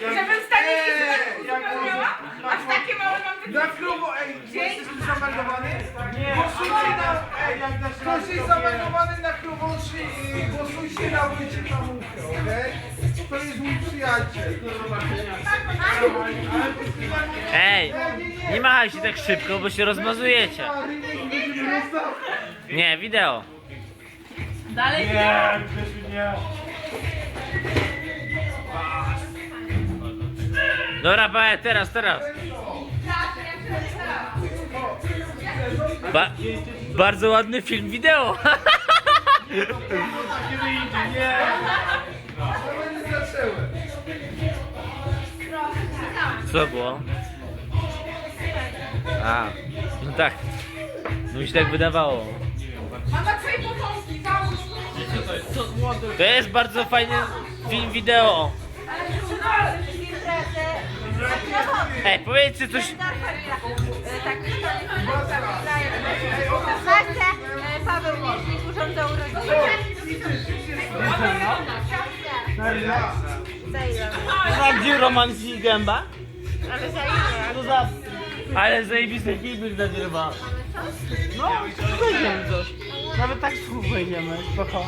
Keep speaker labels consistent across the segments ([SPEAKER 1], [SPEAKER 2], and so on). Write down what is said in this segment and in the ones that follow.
[SPEAKER 1] Żebym stanie
[SPEAKER 2] Ej,
[SPEAKER 1] nie
[SPEAKER 2] jak
[SPEAKER 1] miała? Aż takie małe mam
[SPEAKER 2] Na klubu, ej, jesteś tu zameldowany? Nie. Głosujcie na, ej, Ktoś jest zameldowany na klubu, czy głosujcie na Wojciecha Czamówkę, okej? To jest mój przyjaciel.
[SPEAKER 3] Ej, nie machaj się tak szybko, bo się rozmazujecie. Nie, wideo.
[SPEAKER 1] Dalej
[SPEAKER 2] Nie, Grzesiu, nie.
[SPEAKER 3] Dobra, pa, teraz, teraz. Ba bardzo ładny film wideo. Co było? A, no tak. No mi się tak wydawało. To jest bardzo fajny film wideo. Ej, powiedzcie coś.
[SPEAKER 4] Zobaczcie, e, Paweł Miesznik urządzał urodziny.
[SPEAKER 3] Prawdziwy romans i gęba?
[SPEAKER 4] Ale za ile?
[SPEAKER 3] To za... Ale zajebisty kibel nagrywa. No, wejdziemy coś. Nawet tak wejdziemy, spoko.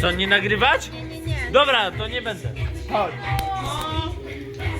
[SPEAKER 3] Co, nie nagrywać?
[SPEAKER 4] Nie, nie.
[SPEAKER 3] Dobra, to nie będę.
[SPEAKER 2] Chodź.